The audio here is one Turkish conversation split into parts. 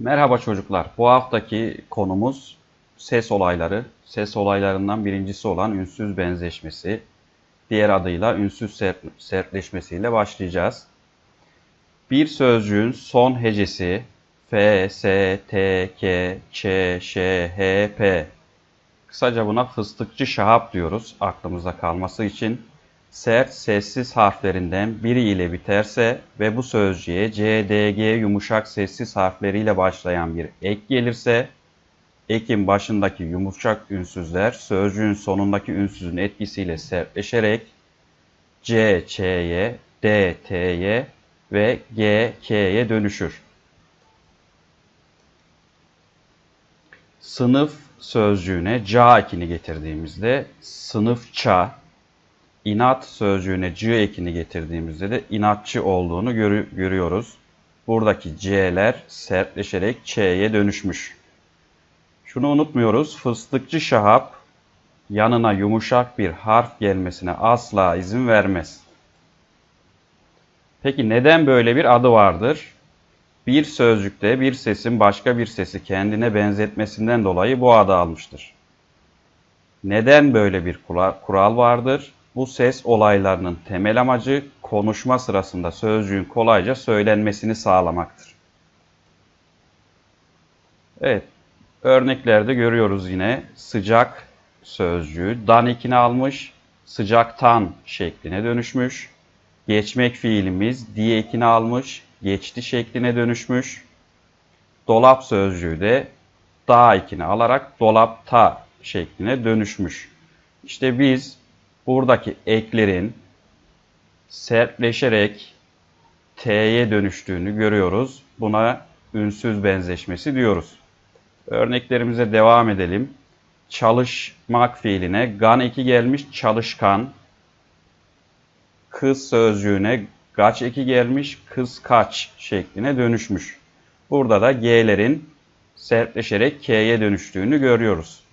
Merhaba çocuklar. Bu haftaki konumuz ses olayları. Ses olaylarından birincisi olan ünsüz benzeşmesi. Diğer adıyla ünsüz sert, sertleşmesiyle başlayacağız. Bir sözcüğün son hecesi F, S, T, K, Ç, Ş, H, P. Kısaca buna fıstıkçı şahap diyoruz aklımızda kalması için. Sert sessiz harflerinden biri ile biterse ve bu sözcüğe C, D, G yumuşak sessiz harfleriyle başlayan bir ek gelirse, ekin başındaki yumuşak ünsüzler sözcüğün sonundaki ünsüzün etkisiyle sertleşerek C, Ç'ye, D, T'ye ve G, K'ye dönüşür. Sınıf sözcüğüne ca ekini getirdiğimizde sınıfça, inat sözcüğüne c ekini getirdiğimizde de inatçı olduğunu görü görüyoruz. Buradaki c'ler sertleşerek ç'ye dönüşmüş. Şunu unutmuyoruz. Fıstıkçı şahap yanına yumuşak bir harf gelmesine asla izin vermez. Peki neden böyle bir adı vardır? Bir sözcükte bir sesin başka bir sesi kendine benzetmesinden dolayı bu adı almıştır. Neden böyle bir kural vardır? Bu ses olaylarının temel amacı konuşma sırasında sözcüğün kolayca söylenmesini sağlamaktır. Evet, örneklerde görüyoruz yine sıcak sözcüğü dan ekini almış, sıcaktan şekline dönüşmüş. Geçmek fiilimiz diye ekini almış, geçti şekline dönüşmüş. Dolap sözcüğü de da ekini alarak dolapta şekline dönüşmüş. İşte biz buradaki eklerin sertleşerek T'ye dönüştüğünü görüyoruz. Buna ünsüz benzeşmesi diyoruz. Örneklerimize devam edelim. Çalışmak fiiline gan eki gelmiş çalışkan. Kız sözcüğüne gaç eki gelmiş kız kaç şekline dönüşmüş. Burada da G'lerin sertleşerek K'ye dönüştüğünü görüyoruz.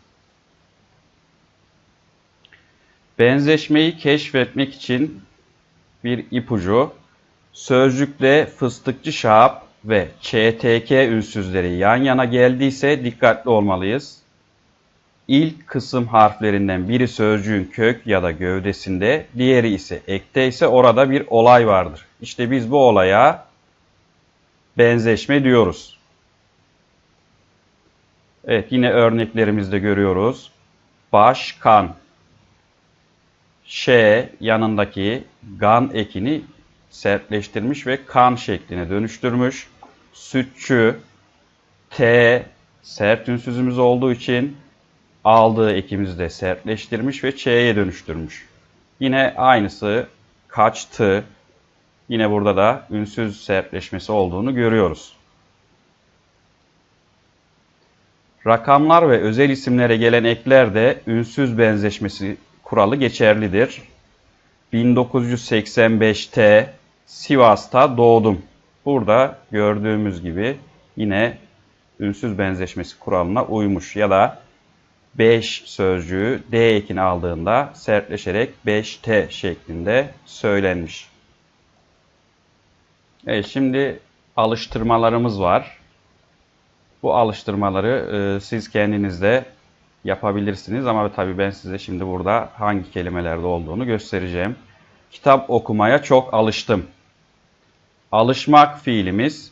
Benzeşmeyi keşfetmek için bir ipucu. Sözcükte fıstıkçı şahap ve ÇTK ünsüzleri yan yana geldiyse dikkatli olmalıyız. İlk kısım harflerinden biri sözcüğün kök ya da gövdesinde, diğeri ise ekte ise orada bir olay vardır. İşte biz bu olaya benzeşme diyoruz. Evet yine örneklerimizde görüyoruz. Başkan Ş yanındaki gan ekini sertleştirmiş ve kan şekline dönüştürmüş. Sütçü T sert ünsüzümüz olduğu için aldığı ekimizi de sertleştirmiş ve Ç'ye dönüştürmüş. Yine aynısı kaçtı. Yine burada da ünsüz sertleşmesi olduğunu görüyoruz. Rakamlar ve özel isimlere gelen ekler de ünsüz benzeşmesi kuralı geçerlidir. 1985'te Sivas'ta doğdum. Burada gördüğümüz gibi yine ünsüz benzeşmesi kuralına uymuş ya da 5 sözcüğü D ekini aldığında sertleşerek 5T şeklinde söylenmiş. Evet şimdi alıştırmalarımız var. Bu alıştırmaları e, siz kendinizde yapabilirsiniz ama tabii ben size şimdi burada hangi kelimelerde olduğunu göstereceğim. Kitap okumaya çok alıştım. Alışmak fiilimiz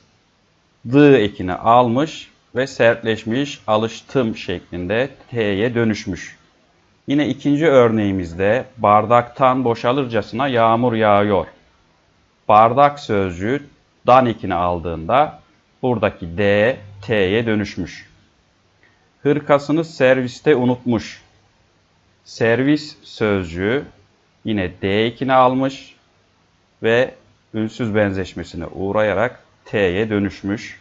d ekini almış ve sertleşmiş alıştım şeklinde t'ye dönüşmüş. Yine ikinci örneğimizde bardaktan boşalırcasına yağmur yağıyor. Bardak sözcüğü dan ekini aldığında buradaki d t'ye dönüşmüş. Hırkasını serviste unutmuş. Servis sözcüğü yine D ekini almış ve ünsüz benzeşmesine uğrayarak T'ye dönüşmüş.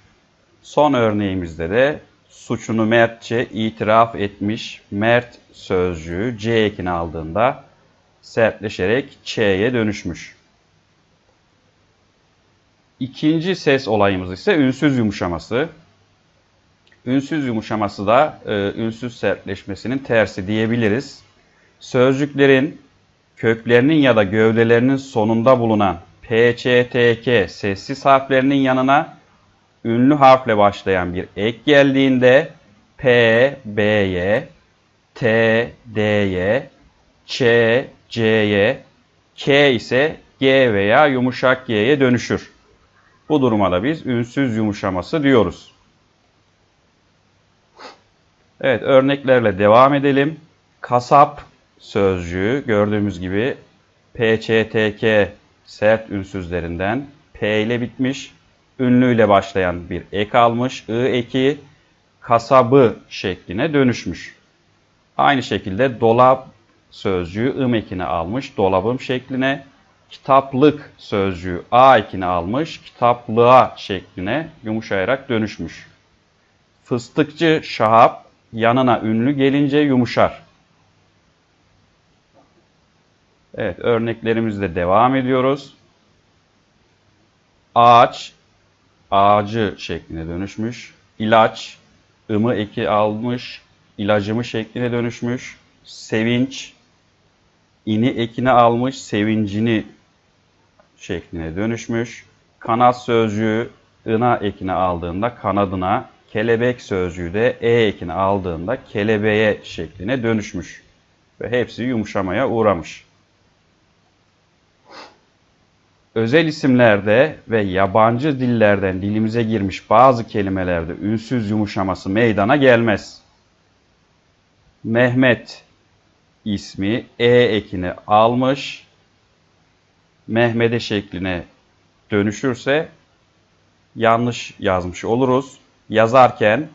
Son örneğimizde de suçunu mertçe itiraf etmiş mert sözcüğü C ekini aldığında sertleşerek Ç'ye dönüşmüş. İkinci ses olayımız ise ünsüz yumuşaması. Ünsüz yumuşaması da e, ünsüz sertleşmesinin tersi diyebiliriz. Sözcüklerin köklerinin ya da gövdelerinin sonunda bulunan P, Ç, T, K sessiz harflerinin yanına ünlü harfle başlayan bir ek geldiğinde P, B'ye, T, D'ye, Ç, C'ye, K ise G veya yumuşak G'ye dönüşür. Bu duruma da biz ünsüz yumuşaması diyoruz. Evet örneklerle devam edelim. Kasap sözcüğü gördüğümüz gibi PÇTK sert ünsüzlerinden P ile bitmiş, ünlüyle başlayan bir ek almış, I eki kasabı şekline dönüşmüş. Aynı şekilde dolap sözcüğü ım ekini almış, dolabım şekline, kitaplık sözcüğü a ekini almış, kitaplığa şekline yumuşayarak dönüşmüş. Fıstıkçı Şahap yanına ünlü gelince yumuşar. Evet, örneklerimizle devam ediyoruz. Ağaç, ağacı şekline dönüşmüş. İlaç, ımı eki almış, ilacımı şekline dönüşmüş. Sevinç, ini ekine almış, sevincini şekline dönüşmüş. Kanat sözcüğü ına ekine aldığında kanadına, kelebek sözcüğü de e ekine aldığında kelebeğe şekline dönüşmüş. Ve hepsi yumuşamaya uğramış. Özel isimlerde ve yabancı dillerden dilimize girmiş bazı kelimelerde ünsüz yumuşaması meydana gelmez. Mehmet ismi e ekini almış, Mehmede şekline dönüşürse yanlış yazmış oluruz. Yazarken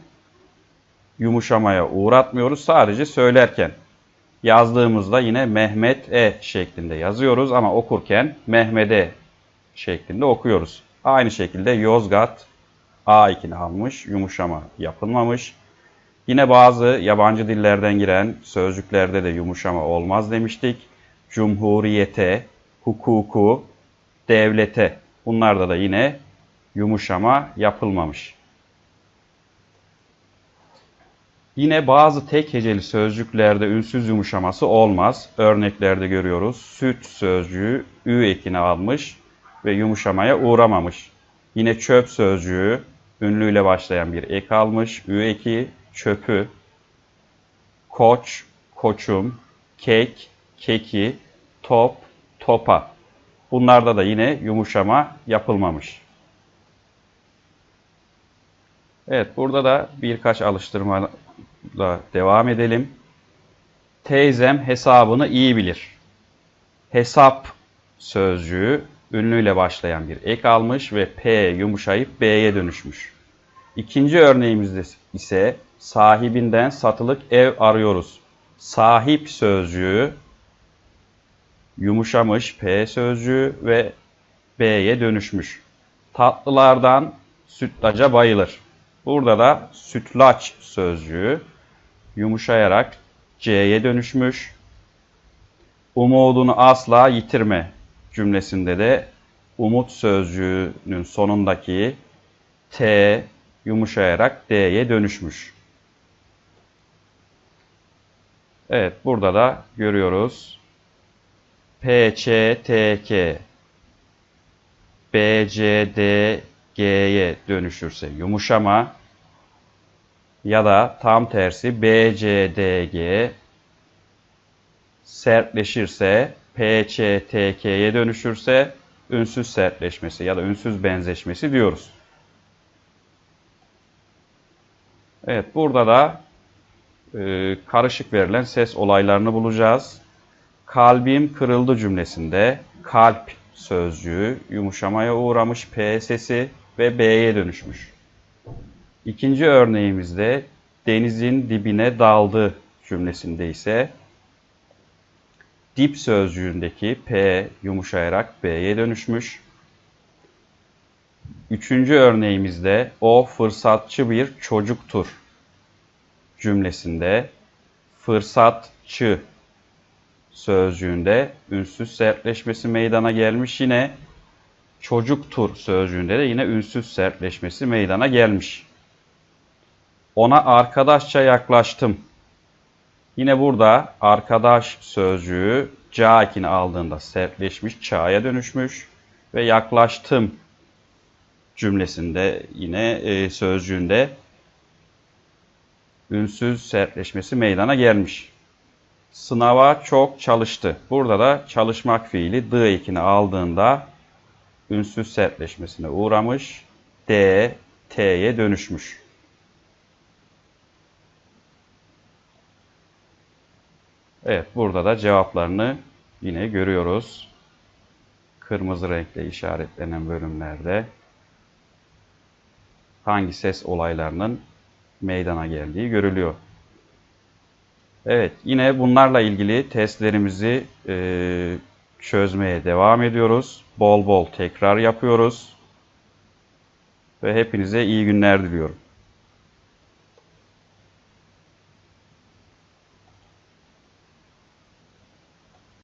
yumuşamaya uğratmıyoruz. Sadece söylerken yazdığımızda yine Mehmet E şeklinde yazıyoruz ama okurken Mehmede şeklinde okuyoruz. Aynı şekilde Yozgat A ekini almış, yumuşama yapılmamış. Yine bazı yabancı dillerden giren sözcüklerde de yumuşama olmaz demiştik. Cumhuriyete, hukuku, devlete bunlarda da yine yumuşama yapılmamış. Yine bazı tek heceli sözcüklerde ünsüz yumuşaması olmaz. Örneklerde görüyoruz. Süt sözcüğü ü ekini almış ve yumuşamaya uğramamış. Yine çöp sözcüğü ünlüyle başlayan bir ek almış. Ü eki çöpü. Koç, koçum, kek, keki, top, topa. Bunlarda da yine yumuşama yapılmamış. Evet burada da birkaç alıştırmayla devam edelim. Teyzem hesabını iyi bilir. Hesap sözcüğü ünlüyle başlayan bir ek almış ve P yumuşayıp B'ye dönüşmüş. İkinci örneğimizde ise sahibinden satılık ev arıyoruz. Sahip sözcüğü yumuşamış P sözcüğü ve B'ye dönüşmüş. Tatlılardan sütlaca bayılır. Burada da sütlaç sözcüğü yumuşayarak C'ye dönüşmüş. Umudunu asla yitirme cümlesinde de umut sözcüğünün sonundaki T yumuşayarak D'ye dönüşmüş. Evet burada da görüyoruz. P, Ç, T, K B, C, D, G'ye dönüşürse yumuşama ya da tam tersi B, C, D, G sertleşirse P, Ç, T, K'ye dönüşürse ünsüz sertleşmesi ya da ünsüz benzeşmesi diyoruz. Evet burada da e, karışık verilen ses olaylarını bulacağız. Kalbim kırıldı cümlesinde kalp sözcüğü yumuşamaya uğramış P sesi ve B'ye dönüşmüş. İkinci örneğimizde denizin dibine daldı cümlesinde ise dip sözcüğündeki P yumuşayarak B'ye dönüşmüş. Üçüncü örneğimizde o fırsatçı bir çocuktur cümlesinde fırsatçı sözcüğünde ünsüz sertleşmesi meydana gelmiş. Yine çocuktur sözcüğünde de yine ünsüz sertleşmesi meydana gelmiş. Ona arkadaşça yaklaştım. Yine burada arkadaş sözcüğü ca ekini aldığında sertleşmiş, ça'ya dönüşmüş ve yaklaştım cümlesinde yine e, sözcüğünde ünsüz sertleşmesi meydana gelmiş. Sınava çok çalıştı. Burada da çalışmak fiili dı ekini aldığında ünsüz sertleşmesine uğramış. D, T'ye dönüşmüş. Evet, burada da cevaplarını yine görüyoruz. Kırmızı renkle işaretlenen bölümlerde hangi ses olaylarının meydana geldiği görülüyor. Evet, yine bunlarla ilgili testlerimizi e, çözmeye devam ediyoruz. Bol bol tekrar yapıyoruz. Ve hepinize iyi günler diliyorum.